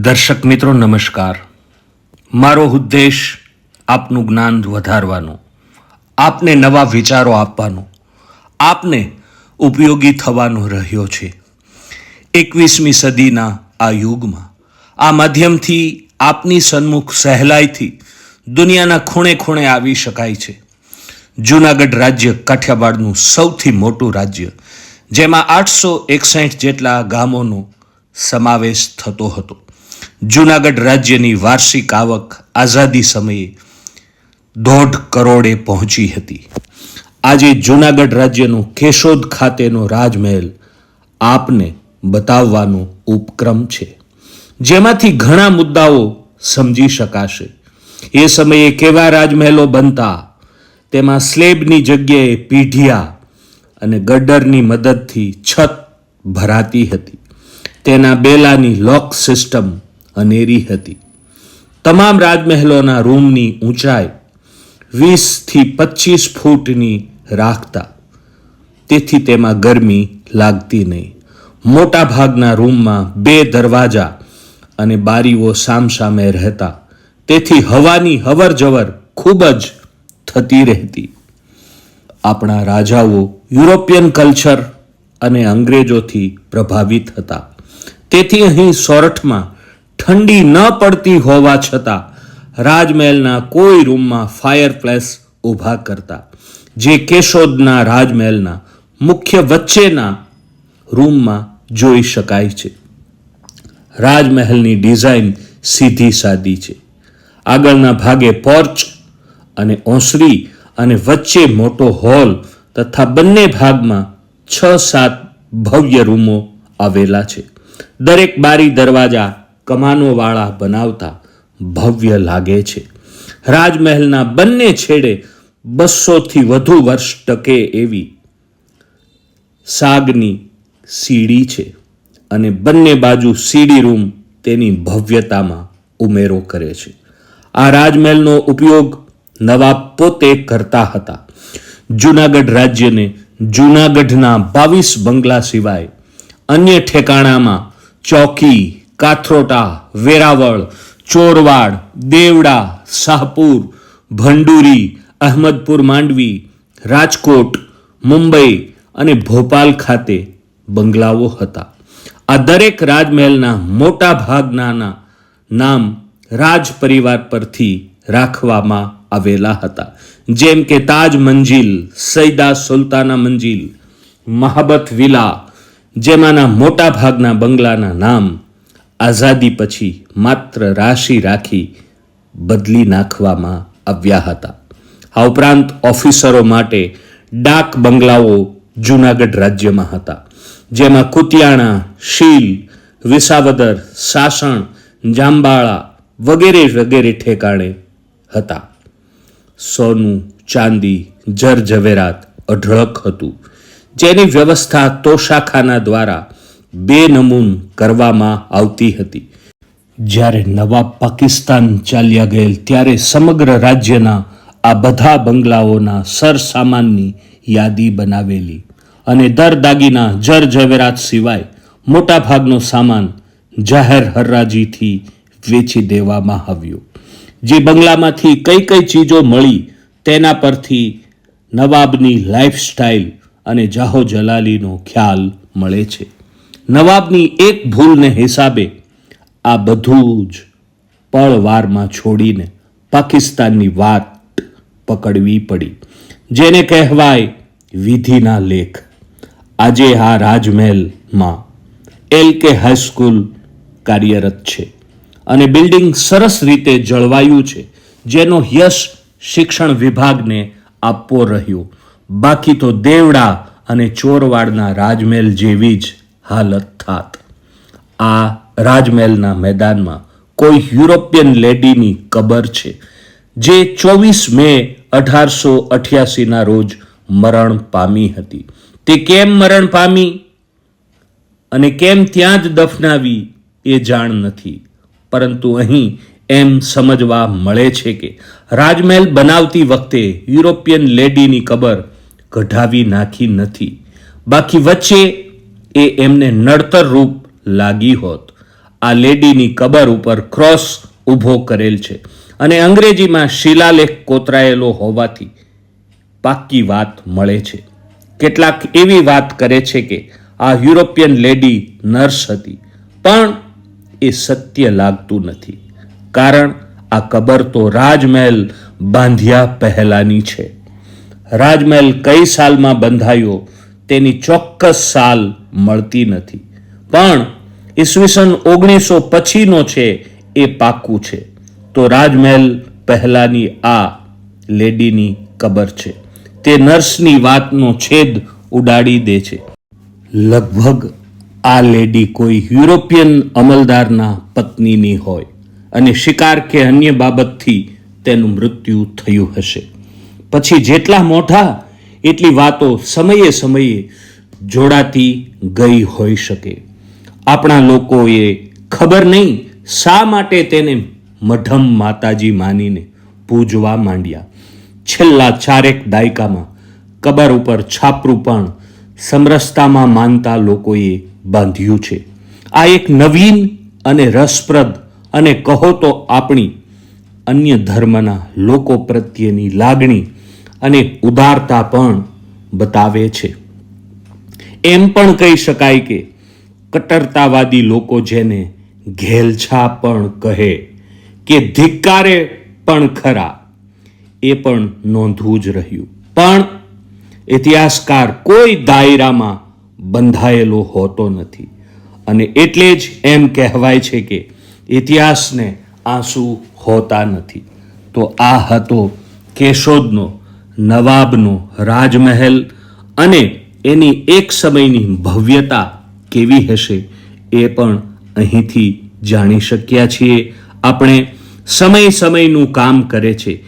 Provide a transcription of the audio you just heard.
દર્શક મિત્રો, નમસ્કાર. મારો ઉદ્દેશ આપનું જ્ઞાન વધારવાનો, આપને નવા વિચારો આપવાનો, આપને ઉપયોગી થવાનો રહ્યો છે. એકવીસમી સદીના આ યુગમાં, આ માધ્યમથી આપની સન્મુખ સહેલાઈથી દુનિયાના ખૂણે ખૂણે આવી શકાય છે. જૂનાગઢ રાજ્ય કાઠિયાવાડનું સૌથી મોટું રાજ્ય, જેમાં આઠસો એકસઠ જેટલા ગામોનો સમાવેશ થતો હતો. જૂનાગઢ રાજ્યની વાર્ષિક આવક આઝાદી સમયે દોઢ કરોડે પહોંચી હતી. આજે જૂનાગઢ રાજ્યનું કેશોદ ખાતેનો રાજમહેલ આપને બતાવવાનો ઉપક્રમ છે. જેમાંથી ઘણા મુદ્દાઓ સમજી શકાશે. એ સમયે કેવા રાજમહેલો બનતા, તેમાં સ્લેબની જગ્યાએ પીઢિયા અને ગડરની મદદથી છત ભરાતી હતી. તેના બેલાની લોક સિસ્ટમ અનેરી હતી. તમામ રાજમહેલોના રૂમની ઊંચાઈ વીસથી પચીસ ફૂટની રાખતા. તેથી તેમાં ગરમી લાગતી નહીં. મોટા ભાગના રૂમમાં બે દરવાજા અને બારીઓ સામસામે રહેતા. તેથી હવાની હવર જવર ખૂબ જ થતી રહેતી. આપણા રાજાઓ યુરોપિયન કલ્ચર અને અંગ્રેજોથી પ્રભાવિત હતા. તેથી અહીં સોરઠમાં ઠંડી ન પડતી હોવા છતાં રાજમહેલના કોઈ રૂમમાં ફાયરપ્લેસ ઊભા કરતા. જે કેશોદના રાજમહેલના મુખ્ય વચ્ચેના રૂમમાં જોઈ શકાય છે. રાજમહેલની ડિઝાઇન સીધી સાદી છે. આગળના ભાગે પોર્ચ અને ઓસરી અને વચ્ચે મોટો હોલ તથા બંને ભાગમાં છ સાત ભવ્ય રૂમો આવેલા છે. દરેક બારી દરવાજા કમાનોવાળા બનાવતા ભવ્ય લાગે છે. રાજમહેલના બંને છેડે બસોથી વધુ વર્ષ ટકે એવી સાગની સીડી છે અને બંને બાજુ સીડી રૂમ તેની ભવ્યતામાં ઉમેરો કરે છે. આ રાજમહેલનો ઉપયોગ નવાબ પોતે કરતા હતા. જૂનાગઢ રાજ્યને જૂનાગઢના બાવીસ બંગલા સિવાય અન્ય ઠેકાણામાં ચોકી કાથરોટા, વેરાવળ, ચોરવાડ, દેવડા, શાહપુર, ભંડુરી, અહમદપુર માંડવી, રાજકોટ, મુંબઈ અને ભોપાલ ખાતે બંગલાઓ હતા. આ દરેક રાજમહેલના મોટા ભાગનાના નામ રાજ પરિવાર પરથી રાખવામાં આવેલા હતા. જેમ કે તાજ મંજિલ, સૈદા સુલતાના મંજિલ, મહાબત વિલા, જેમાંના મોટા ભાગના બંગલાના નામ આઝાદી પછી માત્ર રાશિ રાખી બદલી નાખવામાં આવ્યા હતા. આ ઉપરાંત ઓફિસરો માટે ડાક બંગલાઓ જૂનાગઢ રાજ્યમાં હતા. જેમાં કુતિયાણા, શીલ, વિસાવદર, સાસણ, જાંબાળા વગેરે વગેરે ઠેકાણે હતા. સોનું, ચાંદી જર ઝવેરાત અઢળક હતું. જેની વ્યવસ્થા તોશાખાના દ્વારા બે નમૂન કરવામાં આવતી હતી. જ્યારે નવાબ પાકિસ્તાન ચાલ્યા ગયેલ ત્યારે સમગ્ર રાજ્યના આ બધા બંગલાઓના સરસામાનની યાદી બનાવેલી અને દર દાગીના જર ઝવેરાત સિવાય મોટાભાગનો સામાન જાહેર હરરાજીથી વેચી દેવામાં આવ્યો. જે બંગલામાંથી કઈ કઈ ચીજો મળી તેના પરથી નવાબની લાઈફસ્ટાઈલ અને જાહો જલાલીનો ખ્યાલ મળે છે. નવાબની એક ભૂલને હિસાબે આ બધું જ પળવારમાં છોડીને પાકિસ્તાનની વાત પકડવી પડી. જેને કહેવાય વિધિના લેખ. આજે આ રાજમહેલમાં એલ કે હાઈસ્કૂલ કાર્યરત છે અને બિલ્ડિંગ સરસ રીતે જળવાયું છે, જેનો યશ શિક્ષણ વિભાગને આપવો રહ્યો. બાકી તો દેવડા અને ચોરવાડના રાજમહેલ જેવી જ હાલત થાત. આ રાજમહેલના મેદાનમાં કોઈ યુરોપિયન લેડીની કબર છે, જે ચોવીસ મે અઢારસો અઠ્યાસીના રોજ મરણ પામી હતી. તે કેમ મરણ પામી? અને કેમ ત્યાં જ દફનાવી એ જાણ નથી. પરંતુ અહીં એમ સમજવા મળે છે કે રાજમહેલ બનાવતી વખતે યુરોપિયન લેડીની કબર કઢાવી નાખી નથી. બાકી વચ્ચે એ એમને નડતર રૂપ લાગી હોત. આ લેડીની કબર ઉપર ક્રોસ ઊભો કરેલ છે અને અંગ્રેજીમાં શિલાલેખ કોતરાયેલો હોવાથી પાક્કી વાત મળે છે. કેટલાક એવી વાત કરે છે કે આ યુરોપિયન લેડી નર્સ હતી, પણ એ સત્ય લાગતું નથી. કારણ આ કબર તો રાજમહેલ બાંધ્યા પહેલાની છે. રાજમહેલ કઈ સાલમાં બંધાયો તેની ચોક્કસ સાલ મળતી નથી. પણ ઈસવીસન ઓગણીસો પછીનો છે, એ પાક્કું છે. તો રાજમહેલ પહેલાની આ લેડીની કબર છે. તે નર્સની વાતનો છેદ ઉડાડી દે છે. લગભગ આ લેડી કોઈ યુરોપિયન અમલદારના પત્નીની હોય અને શિકાર કે અન્ય બાબતથી તેનું મૃત્યુ થયું હશે. પછી જેટલા મોઢા એટલી વાતો સમયે સમયે જોડાતી ગઈ હોઈ શકે. આપણા લોકોએ ખબર નહીં શા માટે તેને મઢમ માતાજી માનીને પૂજવા માંડ્યા. છેલ્લા ચારેક દાયકામાં કબર ઉપર છાપરું પણ સમરસતામાં માનતા લોકોએ બાંધ્યું છે. આ એક નવીન અને રસપ્રદ અને કહો તો આપણી અન્ય ધર્મના લોકો પ્રત્યેની લાગણી અને ઉદારતા પણ બતાવે છે. એમ પણ કહી શકાય કે કટ્ટરતાવાદી લોકો જેને ઘેલછા પણ કહે કે ધિક્કારે પણ ખરા, એ પણ નોંધવું જ રહ્યું. પણ ઇતિહાસકાર કોઈ દાયરામાં બંધાયેલો હોતો નથી. અને એટલે જ એમ કહેવાય છે કે ઇતિહાસને આંસુ હોતા નથી. તો આ હતો કેશોદનો નવાબનો રાજમહેલ અને એની એક સમયની ભવ્યતા કેવી હશે એ પણ અહીંથી જાણી શક્યા છીએ. આપણે સમય સમયનું કામ કરે છે.